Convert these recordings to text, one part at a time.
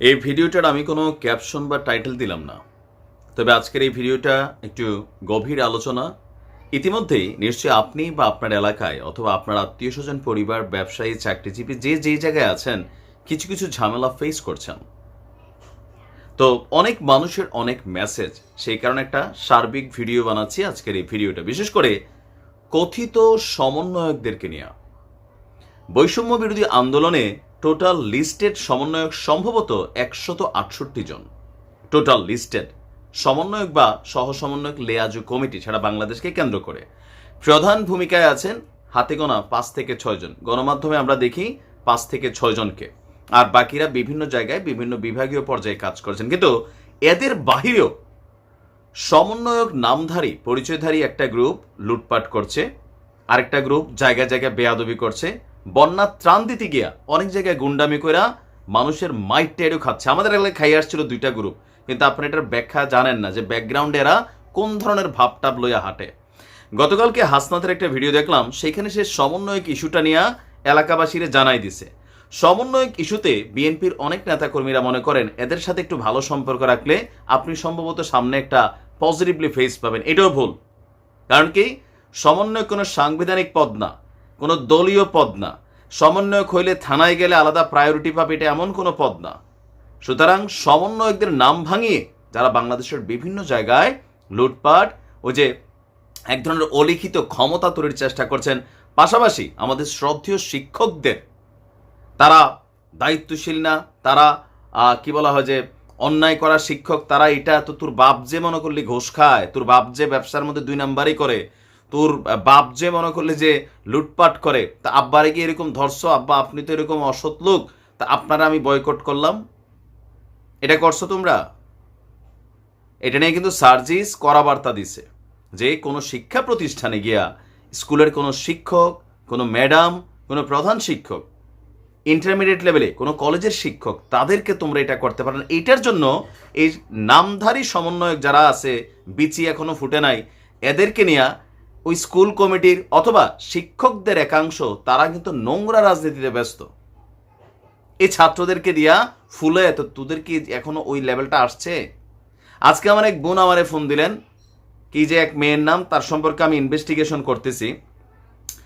এই ভিডিওটার আমি কোনো ক্যাপশন বা টাইটেল দিলাম না। তবে আজকের এই ভিডিওটা একটু গভীর আলোচনা। ইতিমধ্যেই নিশ্চয়ই আপনি বা আপনার এলাকায় অথবা আপনার আত্মীয় স্বজন পরিবার, ব্যবসায়ী, চাকরিজীবী যে যেই জায়গায় আছেন, কিছু কিছু ঝামেলা ফেস করছেন। তো অনেক মানুষের অনেক মেসেজ সেই কারণে একটা সার্বিক ভিডিও বানাচ্ছি আজকের এই ভিডিওটা। বিশেষ করে কথিত সমন্বয়কদেরকে নিয়ে। বৈষম্য বিরোধী আন্দোলনে টোটাল লিস্টেড সমন্বয়ক সম্ভবত একশত আটষট্টি জন। টোটাল লিস্টেড সমন্বয়ক বা সহ সমন্বয়ক লেয়াজু কমিটি সারা বাংলাদেশকে কেন্দ্র করে। প্রধান ভূমিকায় আছেন হাতে গোনা পাঁচ থেকে ছয় জন। গণমাধ্যমে আমরা দেখি পাঁচ থেকে ছয় জনকে। আর বাকিরা বিভিন্ন জায়গায় বিভিন্ন বিভাগীয় পর্যায়ে কাজ করছেন। কিন্তু এদের বাহিরেও সমন্বয়ক নামধারী, পরিচয়ধারী একটা গ্রুপ লুটপাট করছে। আরেকটা গ্রুপ জায়গায় জায়গায় বেয়াদবি করছে। বন্যা ত্রাণ দিতে গিয়া অনেক জায়গায় গুন্ডামি কইরা মানুষের মাইট টেরও খাচ্ছে। আমাদের এলাকায় খাইয়ে আসছিল দুইটা গ্রুপ কিন্তু আপনি এটার ব্যাখ্যা জানেন না যে ব্যাকগ্রাউন্ডে এরা কোন ধরনের ভাবটাব লইয়া হাঁটে। গতকালকে হাসনাতের একটা ভিডিও দেখলাম, সেখানে সে সমন্বয়ক ইস্যুটা নিয়ে এলাকাবাসীরে জানাই দিছে। সমন্বয়ক ইস্যুতে বিএনপির অনেক নেতাকর্মীরা মনে করেন, এদের সাথে একটু ভালো সম্পর্ক রাখলে আপনি সম্ভবত সামনে একটা পজিটিভলি ফেস পাবেন। এটাও ভুল। কারণ কি? সমন্বয় কোনো সাংবিধানিক পদ না। কোনো দলীয় পদ না। সমন্বয়ক হইলে থানায় গেলে আলাদা প্রায়োরিটি পাবে, এটা এমন কোনো পদ না। সুতরাং সমন্বয়কদের নাম ভাঙিয়ে যারা বাংলাদেশের বিভিন্ন জায়গায় লুটপাট ও যে এক ধরনের অলিখিত ক্ষমতা তৈরির চেষ্টা করছেন, পাশাপাশি আমাদের শ্রদ্ধেয় শিক্ষকদের, তারা দায়িত্বশীল না, তারা কি বলা হয় যে অন্যায় করা শিক্ষক, তারা এটা তো তোর বাপ যে মনে করলি ঘোষ খায়, তোর বাপ যে ব্যবসার মধ্যে দুই নাম্বারই করে তোর বাপ যে মনে করলে যে লুটপাট করে, তা আব্বারে গিয়ে এরকম ধর্ষ আব্বা আপনি তো এরকম অসৎ লোক, তা আপনারা আমি বয়কট করলাম? এটা করছ তোমরা? এটা নিয়ে কিন্তু সার্জিস করা বার্তা দিছে যে কোনো শিক্ষা প্রতিষ্ঠানে গিয়া স্কুলের কোনো শিক্ষক, কোনো ম্যাডাম, কোনো প্রধান শিক্ষক ইন্টারমিডিয়েট লেভেলে কোনো কলেজের শিক্ষক, তাদেরকে তোমরা এটা করতে পারো না। এইটার জন্য এই নামধারী সমন্বয়ক যারা আছে, বিচি এখনও ফুটে নাই, এদেরকে নিয়ে ওই স্কুল কমিটির অথবা শিক্ষকদের একাংশ, তারা কিন্তু নোংরা রাজনীতিতে ব্যস্ত। এই ছাত্রদেরকে দিয়া ফুলে, তো তোদের কি এখনও ওই লেভেলটা আসছে? আজকে আমার এক বোন আমারে ফোন দিলেন, কি যে এক মেয়ের নাম, তার সম্পর্কে আমি ইনভেস্টিগেশন করতেছি।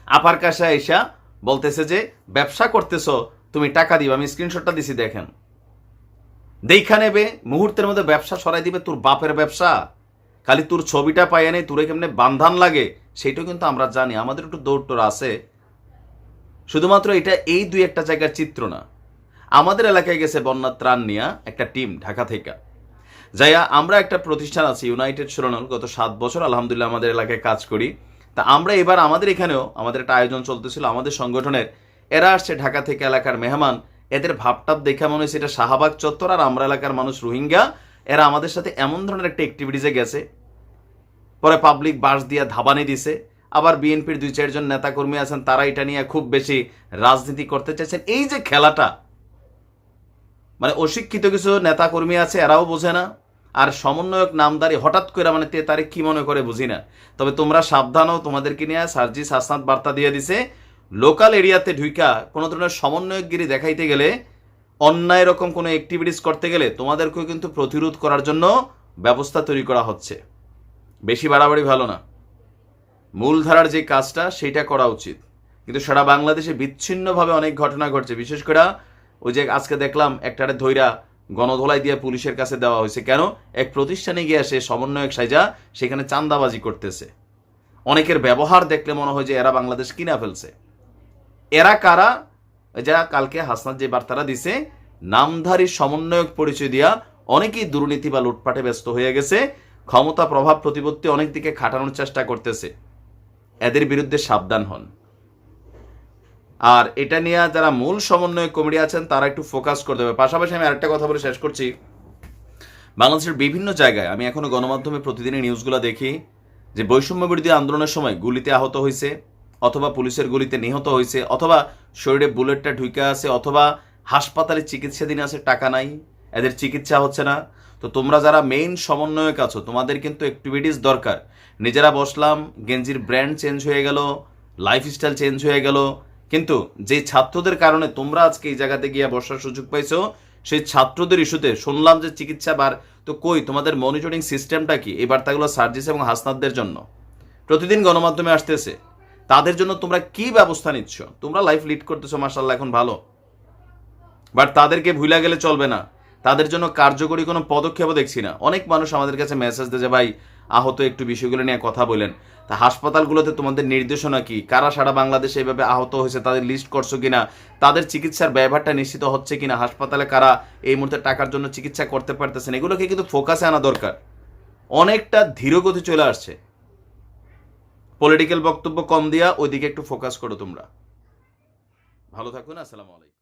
আপার কাছে এসা বলতেছে যে, ব্যবসা করতেছ, তুমি টাকা দিবে, আমি স্ক্রিনশটটা দিছি, দেখেন। দেখা নেবে, মুহূর্তের মধ্যে ব্যবসা সরাই দিবে, তোর বাপের ব্যবসা। খালি তোর ছবিটা পাইয়া নেই, তোরে কেমনে বান্ধান লাগে? সেটাও কিন্তু আমরা জানি, আমাদের একটু দৌড় টোর আছে। শুধুমাত্র এটা এই দুই একটা জায়গার চিত্র না। আমাদের এলাকায় গেছে বন্যা ত্রাণ নিয়ে একটা টিম ঢাকা থেকে। যাইয়া আমরা একটা প্রতিষ্ঠান আছে ইউনাইটেড শিরোনাল গত সাত বছর আলহামদুলিল্লাহ আমাদের এলাকায় কাজ করি। তা আমরা এবার আমাদের এখানেও, আমাদের একটা আয়োজন চলতেছিল, আমাদের সংগঠনের, এরা আসছে ঢাকা থেকে এলাকার মেহমান, এদের ভাবটাপ দেখে মনে হয়েছে এটা শাহবাগ চত্বর আর আমরা এলাকার মানুষ রোহিঙ্গা, এরা আমাদের সাথে এমন ধরনের একটা অ্যাক্টিভিটিসে গেছে। পরে পাবলিক বাস দিয়া ধাবানি দিছে। আবার বিএনপির দুই চারজন নেতাকর্মী আছেন, তারা এটা নিয়ে খুব বেশি রাজনীতি করতে চাইছেন। এই যে খেলাটা মানে অশিক্ষিত কিছু নেতা কর্মী আছে, এরাও বোঝে না। আর সমন্বয়ক নামদারি হঠাৎ করে মানে তে তারে কি মনে করে বুঝি না। তবে তোমরা সাবধানও তোমাদেরকে নিয়ে সার্জিস হাসনাত বার্তা দিয়ে দিছে লোকাল এরিয়াতে ঢুইকা কোনো ধরনের সমন্বয়কগিরি দেখাইতে গেলে, অন্যায় রকম কোনো অ্যাক্টিভিটিস করতে গেলে তোমাদেরকেও কিন্তু প্রতিরোধ করার জন্য ব্যবস্থা তৈরি করা হচ্ছে। বেশি বাড়াবাড়ি ভালো না। মূলধারার যে কাজটা সেটা করা উচিত। কিন্তু সারা বাংলাদেশে বিচ্ছিন্নভাবে অনেক ঘটনা ঘটছে। বিশেষ করে ওই যে আজকে দেখলাম একটা ধৈরা গণধোলাই দিয়ে পুলিশের কাছে দেওয়া হয়েছে। কেন? এক প্রতিষ্ঠানে গিয়ে সে সমন্বয়ক সাইজা, সেখানে চান্দাবাজি করতেছে। অনেকের ব্যবহার দেখলে মনে হয় যে এরা বাংলাদেশ কিনা ফেলছে। এরা কারা? যা কালকে হাসনাত যে বার্তাটা দিছে, নামধারী সমন্বয়ক পরিচয় দিয়া অনেকেই দুর্নীতি বা লুটপাটে ব্যস্ত হয়ে গেছে। ক্ষমতা প্রভাব প্রতিপত্তি অনেক দিকে খাটানোর চেষ্টা করতেছে। এদের বিরুদ্ধে সাবধান হন। আর এটা নিয়ে যারা মূল সমন্বয় কমিটি আছেন, তারা একটু ফোকাস করে দেবে। পাশাপাশি আমি আরেকটা কথা বলে শেষ করছি। বাংলাদেশের বিভিন্ন জায়গায় আমি এখনও গণমাধ্যমে প্রতিদিনই নিউজগুলো দেখি যে বৈষম্য বিরোধী আন্দোলনের সময় গুলিতে আহত হয়েছে, অথবা পুলিশের গুলিতে নিহত হয়েছে, অথবা শরীরে বুলেটটা ঢুকে আছে, অথবা হাসপাতালে চিকিৎসাধীন আছে, টাকা নাই, এদের চিকিৎসা হচ্ছে না। তো তোমরা যারা মেইন সমন্বয়ক আছো, তোমাদের কিন্তু অ্যাক্টিভিটিস দরকার। নিজেরা বসলাম, গেঞ্জির ব্র্যান্ড চেঞ্জ হয়ে গেল লাইফস্টাইল চেঞ্জ হয়ে গেল। কিন্তু যে ছাত্রদের কারণে তোমরা আজকে এই জায়গাতে গিয়ে বসার সুযোগ পাইছো, সেই ছাত্রদের ইস্যুতে শুনলাম যে চিকিৎসা বার, তো কই, তোমাদের মনিটরিং সিস্টেমটা কি? এই বার্তাগুলো সার্জিস এবং হাসনাদদের জন্য। প্রতিদিন গণমাধ্যমে আসতেছে। তাদের জন্য তোমরা কি ব্যবস্থা নিচ্ছ? তোমরা লাইফ লিড করতেছো মার্শাল্লাহ এখন ভালো। বাট তাদেরকে ভুলে গেলে চলবে না। তাদের জন্য কার্যকরী কোনো পদক্ষেপও দেখছি না। অনেক মানুষ আমাদের কাছে মেসেজ দেয় যে, ভাই, আহত একটু বিষয়গুলো নিয়ে কথা বলেন। তা হাসপাতালগুলোতে তোমাদের নির্দেশনা কি? কারা সারা বাংলাদেশে এইভাবে আহত হয়েছে? তাদের লিস্ট করছ কিনা? তাদের চিকিৎসার ব্যবহারটা নিশ্চিত হচ্ছে কিনা? হাসপাতালে কারা এই মুহূর্তে টাকার জন্য চিকিৎসা করতে পারতেছেন? এগুলোকে কিন্তু ফোকাসে আনা দরকার। অনেকটা ধীরগতি চলে আসছে। পলিটিক্যাল বক্তব্য কম দিয়া ওইদিকে একটু ফোকাস করো তোমরা। ভালো থাকুন, আসসালামু আলাইকুম।